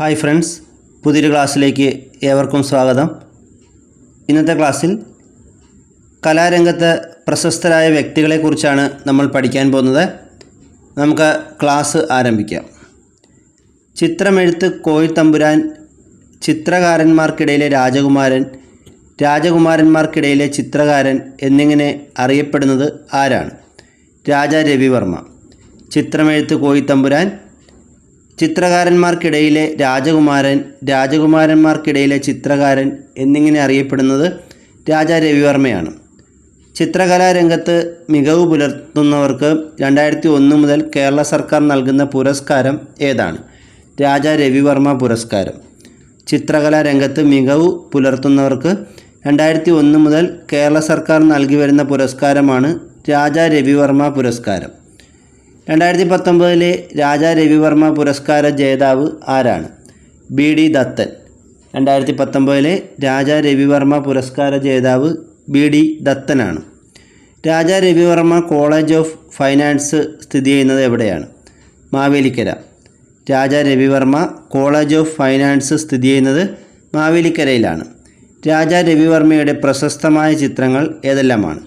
Hi friends പുതിയൊരു ക്ലാസ്സിലേക്ക് ഏവർക്കും സ്വാഗതം. ഇന്നത്തെ ക്ലാസ്സിൽ കലാരംഗത്ത് പ്രശസ്തരായ വ്യക്തികളെക്കുറിച്ചാണ് നമ്മൾ പഠിക്കാൻ പോകുന്നത്. നമുക്ക് ക്ലാസ് ആരംഭിക്കാം. ചിത്രമെഴുത്ത് കോയിത്തമ്പുരാൻ ചിത്രകാരന്മാർക്കിടയിലെ രാജകുമാരൻ രാജകുമാരന്മാർക്കിടയിലെ ചിത്രകാരൻ എന്നിങ്ങനെ അറിയപ്പെടുന്നത് ആരാണ്? രാജാ രവിവർമ്മ. ചിത്രമെഴുത്ത് കോയിത്തമ്പുരാൻ ചിത്രകാരന്മാർക്കിടയിലെ രാജകുമാരൻ രാജകുമാരന്മാർക്കിടയിലെ ചിത്രകാരൻ എന്നിങ്ങനെ അറിയപ്പെടുന്നത് രാജാ രവിവർമ്മയാണ്. ചിത്രകലാരംഗത്ത് മികവ് പുലർത്തുന്നവർക്ക് രണ്ടായിരത്തി ഒന്ന് മുതൽ കേരള സർക്കാർ നൽകുന്ന പുരസ്കാരം ഏതാണ്? രാജാ രവിവർമ്മ പുരസ്കാരം. ചിത്രകലാരംഗത്ത് മികവ് പുലർത്തുന്നവർക്ക് രണ്ടായിരത്തി ഒന്ന് മുതൽ കേരള സർക്കാർ നൽകി വരുന്ന പുരസ്കാരമാണ് രാജാ രവിവർമ്മ പുരസ്കാരം. രണ്ടായിരത്തി പത്തൊമ്പതിലെ രാജാ രവിവർമ്മ പുരസ്കാര ജേതാവ് ആരാണ്? B D Dattan. രണ്ടായിരത്തി പത്തൊമ്പതിലെ രാജാ രവിവർമ്മ പുരസ്കാര ജേതാവ് B D ദത്തനാണ്. Raja Ravivarma college of finance സ്ഥിതി ചെയ്യുന്നത് എവിടെയാണ്? Mavelikara. Raja Ravivarma college of finance സ്ഥിതി ചെയ്യുന്നത് മാവേലിക്കരയിലാണ്. രാജാ രവിവർമ്മയുടെ പ്രശസ്തമായ ചിത്രങ്ങൾ ഏതെല്ലാമാണ്?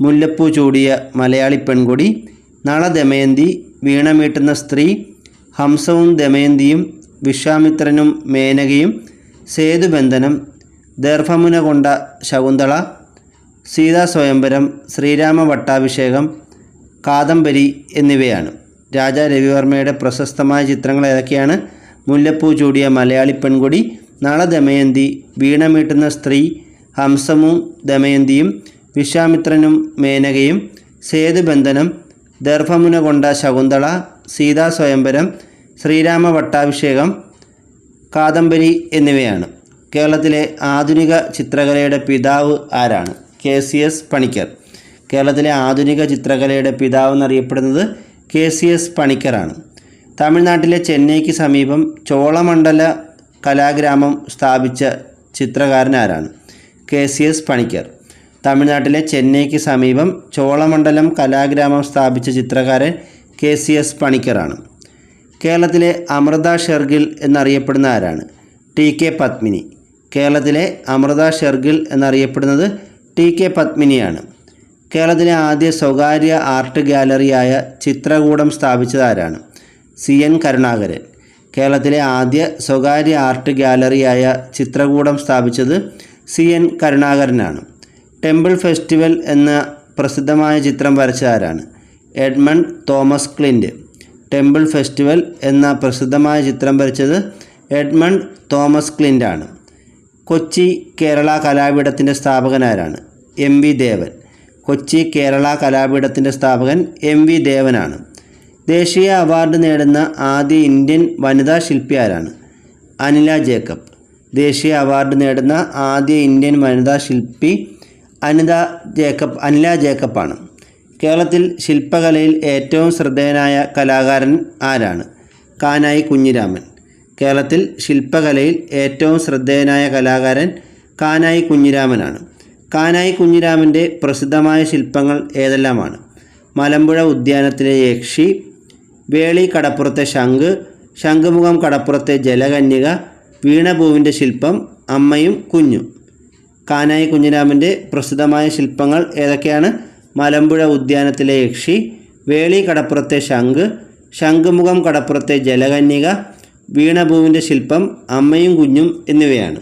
മുല്ലപ്പൂ ചൂടിയ മലയാളി പെൺകുടി നള ദമയന്തി വീണമീട്ടുന്ന സ്ത്രീ ഹംസവും ദമയന്തിയും വിശ്വാമിത്രനും മേനകയും സേതുബന്ധനം ദർഭമുന കൊണ്ട ശകുന്തള സീതാ സ്വയംവരം ശ്രീരാമ വട്ടാഭിഷേകം കാദംബരി എന്നിവയാണ്. രാജാ രവിവർമ്മയുടെ പ്രശസ്തമായ ചിത്രങ്ങൾ ഏതൊക്കെയാണ്? മുല്ലപ്പൂ ചൂടിയ മലയാളി പെൺകുടി നള ദമയന്തി വീണമീട്ടുന്ന സ്ത്രീ ഹംസവും ദമയന്തിയും വിശ്വാമിത്രനും മേനകയും സേതുബന്ധനം ദർഭമുന കൊണ്ട ശകുന്തള സീതാ സ്വയംവരം ശ്രീരാമ വട്ടാഭിഷേകം കാദംബരി എന്നിവയാണ്. കേരളത്തിലെ ആധുനിക ചിത്രകലയുടെ പിതാവ് ആരാണ്? K C S Panicker. കേരളത്തിലെ ആധുനിക ചിത്രകലയുടെ പിതാവ് എന്നറിയപ്പെടുന്നത് കെ സി എസ് പണിക്കറാണ്. തമിഴ്നാട്ടിലെ ചെന്നൈക്ക് സമീപം ചോളമണ്ഡല കലാഗ്രാമം സ്ഥാപിച്ച ചിത്രകാരൻ ആരാണ്? K C S Panicker. തമിഴ്നാട്ടിലെ ചെന്നൈക്ക് സമീപം ചോളമണ്ഡലം കലാഗ്രാമം സ്ഥാപിച്ച ചിത്രകാരൻ കെ സി എസ് പണിക്കറാണ് കേരളത്തിലെ അമൃത ഷെർഗിൽ എന്നറിയപ്പെടുന്ന ആരാണ്? T K Padmini. കേരളത്തിലെ അമൃത ഷെർഗിൽ എന്നറിയപ്പെടുന്നത് ടി കെ പത്മിനിയാണ്. കേരളത്തിലെ ആദ്യ സ്വകാര്യ ആർട്ട് ഗാലറിയായ ചിത്രകൂടം സ്ഥാപിച്ചത് ആരാണ്? C N Karunakaran. കേരളത്തിലെ ആദ്യ സ്വകാര്യ ആർട്ട് ഗാലറിയായ ചിത്രകൂടം സ്ഥാപിച്ചത് സി എൻ കരുണാകരനാണ്. ടെമ്പിൾ ഫെസ്റ്റിവൽ എന്ന പ്രസിദ്ധമായ ചിത്രം വരച്ച ആരാണ്? Edmund Thomas Clint temple festival എന്ന പ്രസിദ്ധമായ ചിത്രം വരച്ചത് എഡ്മണ്ട് തോമസ് ക്ലിന്റ് ആണ്. കൊച്ചി കേരള കലാപീഠത്തിന്റെ സ്ഥാപകനാരാണ് എം വി ദേവൻ. കൊച്ചി കേരള കലാപീഠത്തിന്റെ സ്ഥാപകൻ എം വി ദേവനാണ് ദേശീയ അവാർഡ് നേടുന്ന ആദ്യ ഇന്ത്യൻ വനിതാ ശില്പി ആരാണ്? അനില ജേക്കബ്. ദേശീയ അവാർഡ് നേടുന്ന ആദ്യ ഇന്ത്യൻ വനിതാ ശില്പി അനിത ജേക്കബ് അനില ജേക്കബാണ്. കേരളത്തിൽ ശില്പകലയിൽ ഏറ്റവും ശ്രദ്ധേയനായ കലാകാരൻ ആരാണ്? കാനായി കുഞ്ഞിരാമൻ. കേരളത്തിൽ ശില്പകലയിൽ ഏറ്റവും ശ്രദ്ധേയനായ കലാകാരൻ കാനായി കുഞ്ഞിരാമനാണ്. കാനായി കുഞ്ഞിരാമന്റെ പ്രസിദ്ധമായ ശില്പങ്ങൾ ഏതെല്ലാമാണ്? മലമ്പുഴ ഉദ്യാനത്തിലെ യക്ഷി വേളി കടപ്പുറത്തെ ശംഖ് ശംഖുമുഖം കടപ്പുറത്തെ ജലകന്യക വീണപൂവിന്റെ ശില്പം അമ്മയും കുഞ്ഞും. കാനായി കുഞ്ഞിരാമന്റെ പ്രസിദ്ധമായ ശില്പങ്ങൾ ഏതൊക്കെയാണ്? മലമ്പുഴ ഉദ്യാനത്തിലെ യക്ഷി വേളി കടപ്പുറത്തെ ശംഖ് ശംഖുമുഖം കടപ്പുറത്തെ ജലകന്യക വീണഭൂവിന്റെ ശില്പം അമ്മയും കുഞ്ഞും എന്നിവയാണ്.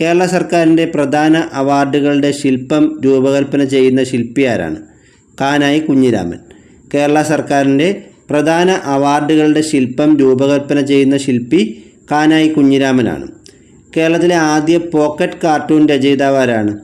കേരള സർക്കാരിന്റെ പ്രധാന അവാർഡുകളുടെ ശില്പം രൂപകൽപ്പന ചെയ്യുന്ന ശില്പി ആരാണ്? കാനായി കുഞ്ഞിരാമൻ. കേരള സർക്കാരിന്റെ പ്രധാന അവാർഡുകളുടെ ശില്പം രൂപകൽപ്പന ചെയ്യുന്ന ശില്പി കാനായി കുഞ്ഞിരാമനാണ്. കേരളത്തിലെ ആദ്യ പോക്കറ്റ് കാർട്ടൂൺ രചയിതാവ് ആരാണ്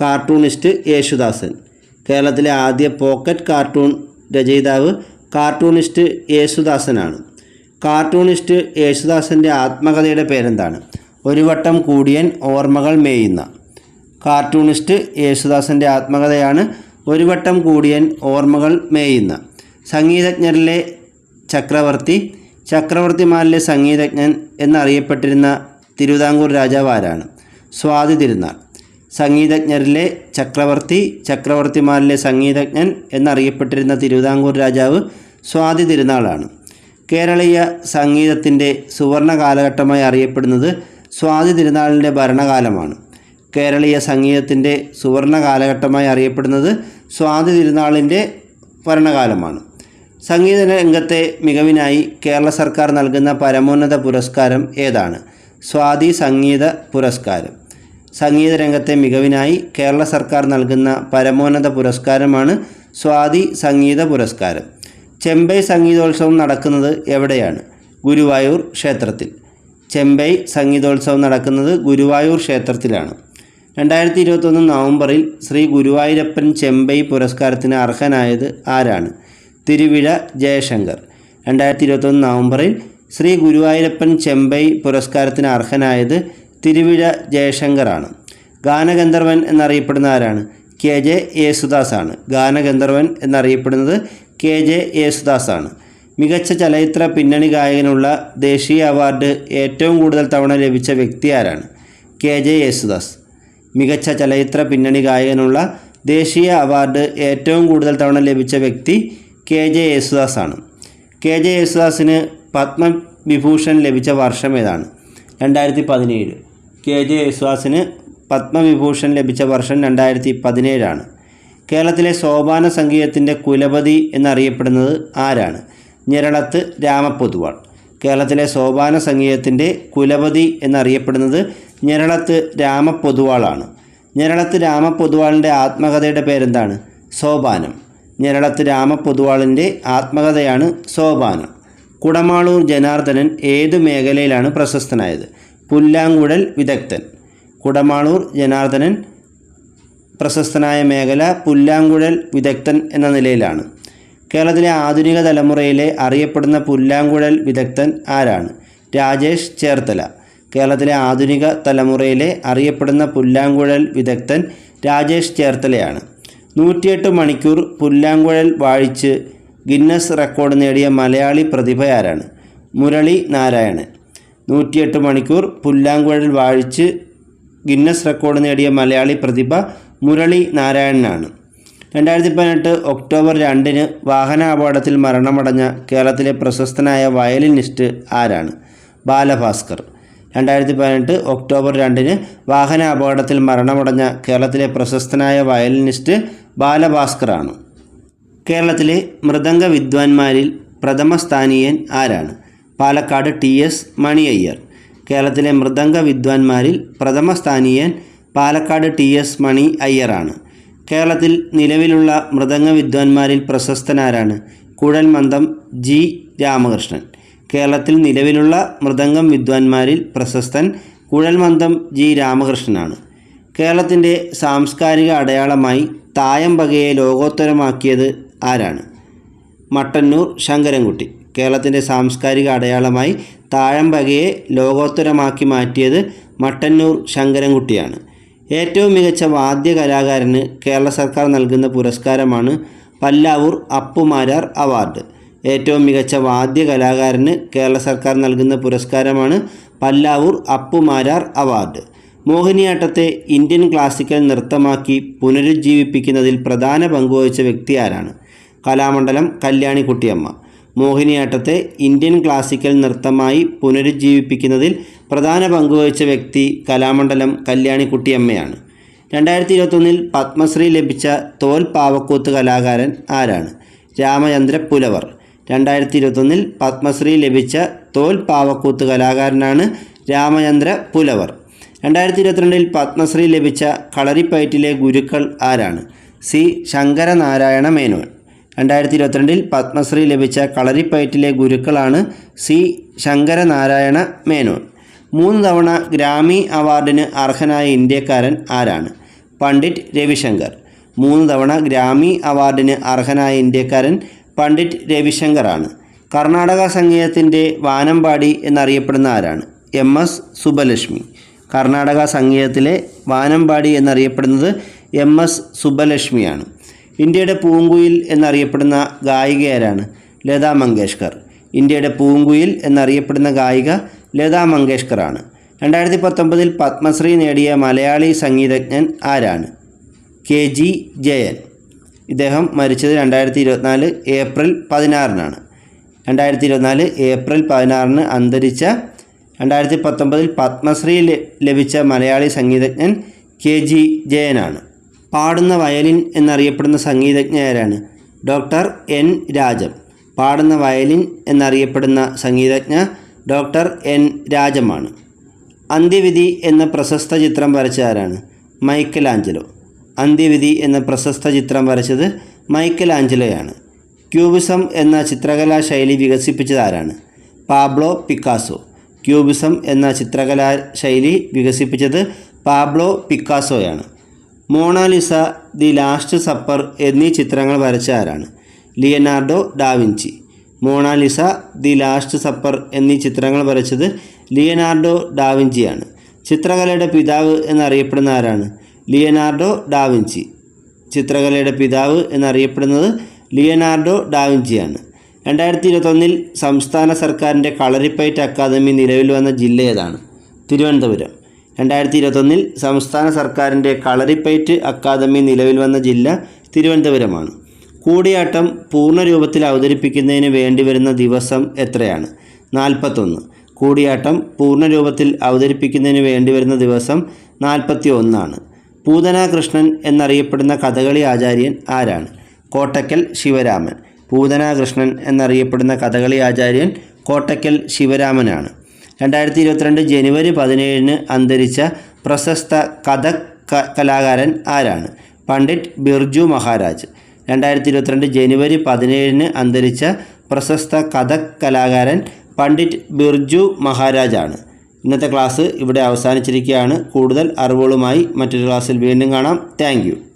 കാർട്ടൂണിസ്റ്റ് യേശുദാസൻ. കേരളത്തിലെ ആദ്യ പോക്കറ്റ് കാർട്ടൂൺ രചയിതാവ് കാർട്ടൂണിസ്റ്റ് യേശുദാസനാണ്. കാർട്ടൂണിസ്റ്റ് യേശുദാസന്റെ ആത്മകഥയുടെ പേരെന്താണ്? ഒരു വട്ടം കൂടിയൻ ഓർമ്മകൾ മേയുന്ന. കാർട്ടൂണിസ്റ്റ് യേശുദാസന്റെ ആത്മകഥയാണ് ഒരു വട്ടം കൂടിയൻ ഓർമ്മകൾ മേയുന്ന. സംഗീതജ്ഞരിലെ ചക്രവർത്തി ചക്രവർത്തിമാരിലെ സംഗീതജ്ഞൻ എന്നറിയപ്പെട്ടിരുന്ന തിരുവിതാംകൂർ രാജാവ് ആരാണ് സ്വാതി തിരുനാൾ. സംഗീതജ്ഞരിലെ ചക്രവർത്തി ചക്രവർത്തിമാരിലെ സംഗീതജ്ഞൻ എന്നറിയപ്പെട്ടിരുന്ന തിരുവിതാംകൂർ രാജാവ് സ്വാതി തിരുനാളാണ്. കേരളീയ സംഗീതത്തിന്റെ സുവർണ കാലഘട്ടമായി അറിയപ്പെടുന്നത് സ്വാതി തിരുനാളിന്റെ ഭരണകാലമാണ്. കേരളീയ സംഗീതത്തിന്റെ സുവർണ കാലഘട്ടമായി അറിയപ്പെടുന്നത് സ്വാതി തിരുനാളിന്റെ ഭരണകാലമാണ്. സംഗീത രംഗത്തെ മികവിനായി കേരള സർക്കാർ നൽകുന്ന പരമോന്നത പുരസ്കാരം ഏതാണ്? സ്വാതി സംഗീത പുരസ്കാരം സംഗീത രംഗത്തെ മികവിനായി കേരള സർക്കാർ നൽകുന്ന പരമോന്നത പുരസ്കാരമാണ് സ്വാതി സംഗീത പുരസ്കാരം ചെമ്പൈ സംഗീതോത്സവം നടക്കുന്നത് എവിടെയാണ്? ഗുരുവായൂർ ക്ഷേത്രത്തിൽ. ചെമ്പൈ സംഗീതോത്സവം നടക്കുന്നത് ഗുരുവായൂർ ക്ഷേത്രത്തിലാണ്. രണ്ടായിരത്തി ഇരുപത്തൊന്ന് നവംബറിൽ ശ്രീ ഗുരുവായൂരപ്പൻ ചെമ്പൈ പുരസ്കാരത്തിന് അർഹനായത് ആരാണ്? തിരുവിഴ ജയശങ്കർ. രണ്ടായിരത്തി ഇരുപത്തൊന്ന് നവംബറിൽ ശ്രീ ഗുരുവായൂരപ്പൻ ചെമ്പൈ പുരസ്കാരത്തിന് അർഹനായത് തിരുവിഴ ജയശങ്കറാണ്. ഗാനഗന്ധർവൻ എന്നറിയപ്പെടുന്ന ആരാണ്? കെ ജെ ആണ് ഗാനഗന്ധർവൻ എന്നറിയപ്പെടുന്നത് കെ ജെ ആണ് മികച്ച ചലച്ചിത്ര പിന്നണി ഗായകനുള്ള ദേശീയ അവാർഡ് ഏറ്റവും കൂടുതൽ തവണ ലഭിച്ച വ്യക്തി ആരാണ്? കെ ജെ യേസുദാസ് മികച്ച ചലച്ചിത്ര പിന്നണി ഗായകനുള്ള ദേശീയ അവാർഡ് ഏറ്റവും കൂടുതൽ തവണ ലഭിച്ച വ്യക്തി കെ ജെ ആണ് കെ ജെ യേസുദാസിന് പത്മവിഭൂഷൺ ലഭിച്ച വർഷം ഏതാണ്? രണ്ടായിരത്തി പതിനേഴ് കെ. ജെ. യേശുദാസിന് പത്മവിഭൂഷൺ ലഭിച്ച വർഷം രണ്ടായിരത്തി പതിനേഴാണ് കേരളത്തിലെ സോപാന സംഗീതത്തിന്റെ കുലപതി എന്നറിയപ്പെടുന്നത് ആരാണ്? ഞെരളത്ത് രാമപൊതുവാൾ. കേരളത്തിലെ സോപാന സംഗീതത്തിന്റെ കുലപതി എന്നറിയപ്പെടുന്നത് ഞെരളത്ത് രാമപൊതുവാളാണ്. ഞെരളത്ത് രാമപൊതുവാളിന്റെ ആത്മകഥയുടെ പേരെന്താണ്? സോപാനം. ഞെരളത്ത് രാമപൊതുവാളിന്റെ ആത്മകഥയാണ് സോപാനം. കുടമാളൂർ ജനാർദ്ദനൻ ഏതു മേഖലയിലാണ് പ്രശസ്തനായത്? പുല്ലാങ്കുഴൽ വിദഗ്ധൻ. കുടമാളൂർ ജനാർദ്ദനൻ പ്രശസ്തനായ മേഖല പുല്ലാങ്കുഴൽ വിദഗ്ധൻ എന്ന നിലയിലാണ്. കേരളത്തിലെ ആധുനിക തലമുറയിലെ അറിയപ്പെടുന്ന പുല്ലാങ്കുഴൽ വിദഗ്ധൻ ആരാണ്? രാജേഷ് ചേർത്തല. കേരളത്തിലെ ആധുനിക തലമുറയിലെ അറിയപ്പെടുന്ന പുല്ലാങ്കുഴൽ വിദഗ്ധൻ രാജേഷ് ചേർത്തലയാണ്. നൂറ്റിയെട്ട് മണിക്കൂർ പുല്ലാങ്കുഴൽ വാഴിച്ച് ഗിന്നസ് റെക്കോർഡ് നേടിയ മലയാളി പ്രതിഭ ആരാണ്? മുരളി നാരായണൻ. നൂറ്റിയെട്ട് മണിക്കൂർ പുല്ലാങ്കുഴൽ വാഴിച്ച് ഗിന്നസ് റെക്കോർഡ് നേടിയ മലയാളി പ്രതിഭ മുരളി നാരായണനാണ്. രണ്ടായിരത്തി പതിനെട്ട് ഒക്ടോബർ രണ്ടിന് വാഹന അപകടത്തിൽ മരണമടഞ്ഞ കേരളത്തിലെ പ്രശസ്തനായ വയലിനിസ്റ്റ് ആരാണ്? ബാലഭാസ്കർ. രണ്ടായിരത്തി പതിനെട്ട് ഒക്ടോബർ രണ്ടിന് വാഹന അപകടത്തിൽ മരണമടഞ്ഞ കേരളത്തിലെ പ്രശസ്തനായ വയലിനിസ്റ്റ് ബാലഭാസ്കറാണ്. കേരളത്തിലെ മൃദംഗ വിദ്വാൻമാരിൽ പ്രഥമ സ്ഥാനീയൻ ആരാണ്? പാലക്കാട് ടി എസ് മണി അയ്യർ കേരളത്തിലെ മൃദംഗ വിദ്വാൻമാരിൽ പ്രഥമ സ്ഥാനീയൻ പാലക്കാട് ടി എസ് മണി അയ്യറാണ് കേരളത്തിൽ നിലവിലുള്ള മൃദംഗ വിദ്വാൻമാരിൽ പ്രശസ്തനാരാണ് കുഴൽമന്ദം ജി രാമകൃഷ്ണൻ. കേരളത്തിൽ നിലവിലുള്ള മൃദംഗം വിദ്വാൻമാരിൽ പ്രശസ്തൻ കുഴൽമന്ദം ജി രാമകൃഷ്ണനാണ്. കേരളത്തിന്റെ സാംസ്കാരിക അടയാളമായി തായമ്പകയെ ലോകോത്തരമാക്കിയത് ആരാണ്? മട്ടന്നൂർ ശങ്കരൻകുട്ടി. കേരളത്തിന്റെ സാംസ്കാരിക അടയാളമായി താഴമ്പകയെ ലോകോത്തരമാക്കി മാറ്റിയത് മട്ടന്നൂർ ശങ്കരൻകുട്ടിയാണ്. ഏറ്റവും മികച്ച വാദ്യ കലാകാരന് കേരള സർക്കാർ നൽകുന്ന പുരസ്കാരമാണ് പല്ലാവൂർ അപ്പുമാരാർ അവാർഡ്. ഏറ്റവും മികച്ച വാദ്യ കലാകാരന് കേരള സർക്കാർ നൽകുന്ന പുരസ്കാരമാണ് പല്ലാവൂർ അപ്പുമാരാർ അവാർഡ്. മോഹിനിയാട്ടത്തെ ഇന്ത്യൻ ക്ലാസിക്കൽ നൃത്തമാക്കി പുനരുജ്ജീവിപ്പിക്കുന്നതിൽ പ്രധാന പങ്കുവഹിച്ച വ്യക്തി ആരാണ്? കലാമണ്ഡലം കല്യാണിക്കുട്ടിയമ്മ. മോഹിനിയാട്ടത്തെ ഇന്ത്യൻ ക്ലാസിക്കൽ നൃത്തമായി പുനരുജ്ജീവിപ്പിക്കുന്നതിൽ പ്രധാന പങ്കുവഹിച്ച വ്യക്തി കലാമണ്ഡലം കല്യാണിക്കുട്ടിയമ്മയാണ്. രണ്ടായിരത്തി ഇരുപത്തൊന്നിൽ പത്മശ്രീ ലഭിച്ച തോൽ പാവക്കൂത്ത് കലാകാരൻ ആരാണ്? രാമചന്ദ്ര പുലവർ. രണ്ടായിരത്തി ഇരുപത്തൊന്നിൽ പത്മശ്രീ ലഭിച്ച തോൽ പാവക്കൂത്ത് കലാകാരനാണ് രാമചന്ദ്ര പുലവർ. രണ്ടായിരത്തി ഇരുപത്തിരണ്ടിൽ പത്മശ്രീ ലഭിച്ച കളരിപ്പയറ്റിലെ ഗുരുക്കൾ ആരാണ്? സി. ശങ്കരനാരായണ മേനോൻ. രണ്ടായിരത്തി ഇരുപത്തിരണ്ടിൽ പത്മശ്രീ ലഭിച്ച കളരിപ്പയറ്റിലെ ഗുരുക്കളാണ് സി. ശങ്കരനാരായണ മേനോൻ. മൂന്ന് തവണ ഗ്രാമി അവാർഡിന് അർഹനായ ഇന്ത്യക്കാരൻ ആരാണ്? പണ്ഡിറ്റ് രവിശങ്കർ. മൂന്ന് തവണ ഗ്രാമി അവാർഡിന് അർഹനായ ഇന്ത്യക്കാരൻ പണ്ഡിറ്റ് രവിശങ്കറാണ് കർണാടക സംഗീതത്തിന്റെ വാനമ്പാടി എന്നറിയപ്പെടുന്ന ആരാണ്? എം. എസ്. സുബലക്ഷ്മി. കർണാടക സംഗീതത്തിലെ വാനമ്പാടി എന്നറിയപ്പെടുന്നത് എം. എസ്. സുബലക്ഷ്മിയാണ്. ഇന്ത്യയുടെ പൂങ്കുയിൽ എന്നറിയപ്പെടുന്ന ഗായിക ആരാണ്? ലതാ മങ്കേഷ്കർ. ഇന്ത്യയുടെ പൂങ്കുയിൽ എന്നറിയപ്പെടുന്ന ഗായിക ലതാ മങ്കേഷ്കറാണ്. രണ്ടായിരത്തി പത്തൊമ്പതിൽ പത്മശ്രീ നേടിയ മലയാളി സംഗീതജ്ഞൻ ആരാണ്? K G Jayan. ഇദ്ദേഹം മരിച്ചത് രണ്ടായിരത്തി ഇരുപത്തിനാല് ഏപ്രിൽ പതിനാറിനാണ്. രണ്ടായിരത്തി ഇരുപത്തിനാല് ഏപ്രിൽ പതിനാറിന് അന്തരിച്ച രണ്ടായിരത്തി പത്തൊമ്പതിൽ പത്മശ്രീ ലഭിച്ച മലയാളി സംഗീതജ്ഞൻ കെ ജി ജയനാണ്. പാടുന്ന വയലിൻ എന്നറിയപ്പെടുന്ന സംഗീതജ്ഞ ആരാണ് ഡോക്ടർ എൻ. രാജം. പാടുന്ന വയലിൻ എന്നറിയപ്പെടുന്ന സംഗീതജ്ഞ ഡോക്ടർ എൻ. രാജമാണ്. അന്ത്യവിധി എന്ന പ്രശസ്ത ചിത്രം വരച്ച ആരാണ്? മൈക്കൽ ആഞ്ചലോ അന്ത്യവിധി എന്ന പ്രശസ്ത ചിത്രം വരച്ചത് മൈക്കൽ ആഞ്ചലോയാണ് ക്യൂബിസം എന്ന ചിത്രകലാ ശൈലി വികസിപ്പിച്ചത് ആരാണ്? Pablo Picasso. ക്യൂബിസം എന്ന ചിത്രകലാ ശൈലി വികസിപ്പിച്ചത് Pablo പിക്കാസോയാണ്. Mona Lisa the last supper എന്നീ ചിത്രങ്ങൾ വരച്ച ആരാണ്? Leonardo da Vinci Mona Lisa the last supper എന്നീ ചിത്രങ്ങൾ വരച്ചത് ലിയനാർഡോ ഡാവിഞ്ചിയാണ് ചിത്രകലയുടെ പിതാവ് എന്നറിയപ്പെടുന്ന ആരാണ്? ലിയനാർഡോ ഡാവിഞ്ചി ചിത്രകലയുടെ പിതാവ് എന്നറിയപ്പെടുന്നത് ലിയനാർഡോ ഡാവിഞ്ചിയാണ് രണ്ടായിരത്തി ഇരുപത്തൊന്നിൽ സംസ്ഥാന സർക്കാരിന്റെ കളരിപ്പയറ്റ് അക്കാദമി നിലവിൽ വന്ന ജില്ല ഏതാണ്? തിരുവനന്തപുരം. രണ്ടായിരത്തി ഇരുപത്തൊന്നിൽ സംസ്ഥാന സർക്കാരിന്റെ കളരിപ്പയറ്റ് അക്കാദമി നിലവിൽ വന്ന ജില്ല തിരുവനന്തപുരമാണ്. കൂടിയാട്ടം പൂർണ രൂപത്തിൽ അവതരിപ്പിക്കുന്നതിന് വേണ്ടി വരുന്ന ദിവസം എത്രയാണ്? നാൽപ്പത്തൊന്ന്. കൂടിയാട്ടം പൂർണ രൂപത്തിൽ അവതരിപ്പിക്കുന്നതിന് വേണ്ടി വരുന്ന ദിവസം നാൽപ്പത്തി ഒന്നാണ് പൂതന കൃഷ്ണൻ എന്നറിയപ്പെടുന്ന കഥകളി ആചാര്യൻ ആരാണ്? കോട്ടക്കൽ ശിവരാമൻ. പൂതന കൃഷ്ണൻ എന്നറിയപ്പെടുന്ന കഥകളി ആചാര്യൻ കോട്ടക്കൽ ശിവരാമനാണ്. രണ്ടായിരത്തി ഇരുപത്തിരണ്ട് ജനുവരി പതിനേഴിന് അന്തരിച്ച പ്രശസ്ത കഥക് കലാകാരൻ ആരാണ്? പണ്ഡിറ്റ് ബിർജു മഹാരാജ്. രണ്ടായിരത്തി ഇരുപത്തിരണ്ട് ജനുവരി പതിനേഴിന് അന്തരിച്ച പ്രശസ്ത കഥക് കലാകാരൻ പണ്ഡിറ്റ് ബിർജു മഹാരാജാണ്. ഇന്നത്തെ ക്ലാസ് ഇവിടെ അവസാനിച്ചിരിക്കുകയാണ്. കൂടുതൽ അറിവുകളുമായി മറ്റൊരു ക്ലാസ്സിൽ വീണ്ടും കാണാം. താങ്ക്